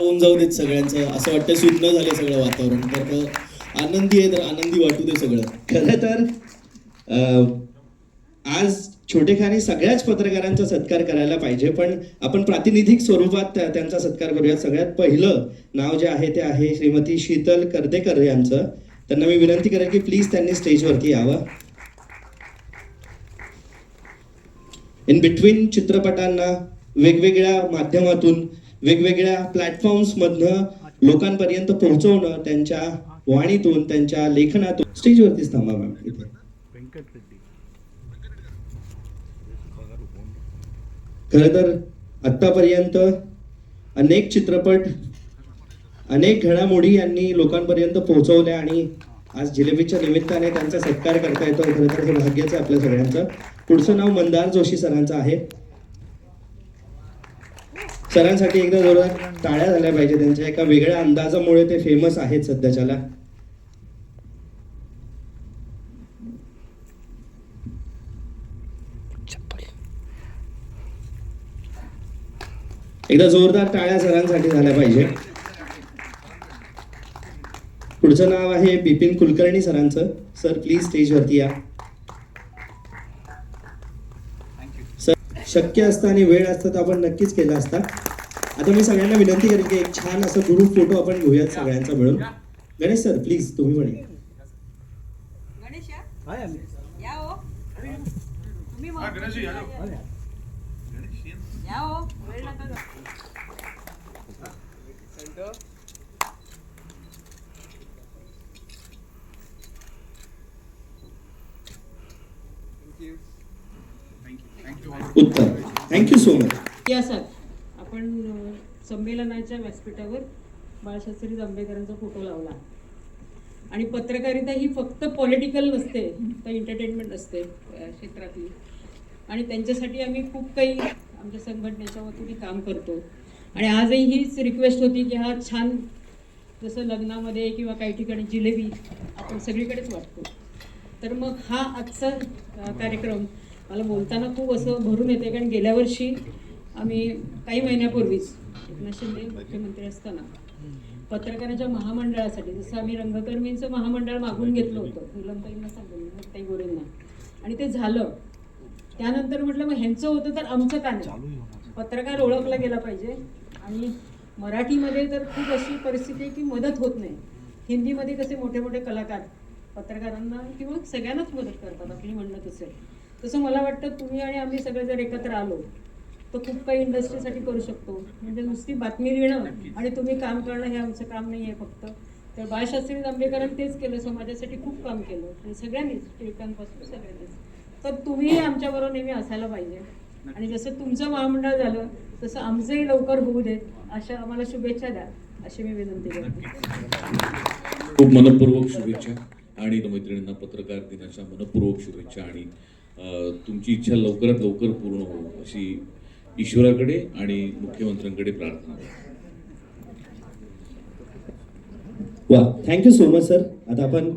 होऊन जाऊ देत सगळ्यांचं. असं वाटतं सुन्न झालं सगळं वातावरण. तर आनंदी आहे तर आनंदी वाटू दे सगळं. खरं तर आज छोटेखानी सगळ्याच पत्रकारांचा सत्कार करायला पाहिजे पण आपण प्रातिनिधिक स्वरूपात त्यांचा सत्कार करूयात. सगळ्यात पहिलं नाव जे आहे ते आहे श्रीमती शीतल कर्देकर यांचं. त्यांना मी विनंती करेन की प्लीज त्यांनी स्टेजवरती यावं. इन बिटवीन चित्रपटांना वेगवेगळ्या माध्यमातून वेगवेगळ्या प्लॅटफॉर्म्समधनं लोकांपर्यंत पोहोचवणं त्यांच्या वाणीतून त्यांच्या लेखनातून. स्टेजवरतीच थांबा मॅम इथे. खरं तर आत्तापर्यंत अनेक चित्रपट अनेक घडामोडी यांनी लोकांपर्यंत पोहोचवल्या आणि आज जिलेबीच्या निमित्ताने त्यांचा सत्कार करता येतो खरं तर हे भाग्याचं आपल्या सगळ्यांचं. पुढचं नाव मंदार जोशी सरांचं आहे. सरांसाठी एकदा जोरदार टाळ्या झाल्या पाहिजे त्यांच्या. एका वेगळ्या अंदाजामुळे ते फेमस आहेत सध्याच्याला. एकदा जोरदार टाळ्या सरांसाठी झाल्या पाहिजे. पुढचं नाव आहे बिपिन कुलकर्णी सरांचं. सर प्लीज स्टेजवरती या सर शक्य असतं आणि वेळ असतं तर आपण नक्कीच केलं असता. आता मी सगळ्यांना विनंती करेन की एक छान असं ग्रुप फोटो आपण घेऊयात सगळ्यांचा मिळून. गणेश सर प्लीज तुम्ही या. गणेश या या हो तुम्ही मग या हो वेळ नका जाऊ. उत्तर. थँक्यू सो मच इतिहासात आपण संमेलनाच्या व्यासपीठावर बाळशास्त्री जांभेकरांचा फोटो लावला. आणि पत्रकारिता ही फक्त पॉलिटिकल नसते तर एंटरटेनमेंट असते क्षेत्रातली. आणि त्यांच्यासाठी आम्ही खूप काही आमच्या संघटनेच्या वतीने काम करतो. आणि आजही हीच रिक्वेस्ट होती की हा छान जसं लग्नामध्ये किंवा काही ठिकाणी जिलेबी आपण सगळीकडेच वाटतो. तर मग हा आजचा कार्यक्रम मला बोलताना खूप असं भरून येते कारण गेल्या वर्षी आम्ही काही महिन्यापूर्वीच एकनाथ शिंदे मुख्यमंत्री असताना पत्रकाराच्या महामंडळासाठी जसं आम्ही रंगकर्मींचं महामंडळ मागून घेतलं होतं फुलमताईंना सांगून ताई गोरेंना आणि ते झालं. त्यानंतर म्हटलं मग ह्यांचं होतं तर आमचं का नाही? पत्रकार ओळखला गेला पाहिजे. आणि मराठीमध्ये तर खूप अशी परिस्थिती आहे की मदत होत नाही. हिंदीमध्ये कसे मोठे मोठे कलाकार पत्रकारांना किंवा सगळ्यांनाच मदत करतात आपली म्हणणं तसं. तसं मला वाटतं तुम्ही आणि आम्ही सगळे जर एकत्र आलो तर खूप काही इंडस्ट्रीसाठी करू शकतो. म्हणजे नुसती बातमी लिहिणं आणि तुम्ही काम करणं हे आमचं काम नाही आहे फक्त. तर बाळशास्त्री जांभेकरांनी तेच केलं समाजासाठी खूप काम केलं. आणि सगळ्यांनीच टिळकांपासून सगळ्यांनीच. तर तुम्ही आमच्याबरोबर नेहमी असायला पाहिजे. आणि जसं तुमचं महामंडळ झालं तसं आमचंही लवकर होऊ देत अशा आम्हाला शुभेच्छा द्या. अशी मी विनंती करते. खूप मनपूर्वक शुभेच्छा आणि मैत्रिणींना पत्रकार दिनाच्या मनपूर्वक शुभेच्छा आणि तुमची इच्छा लवकरात लवकर पूर्ण हो अशी ईश्वराकडे आणि मुख्यमंत्र्यांकडे प्रार्थना वा थँक्यू सो मच सर आता आपण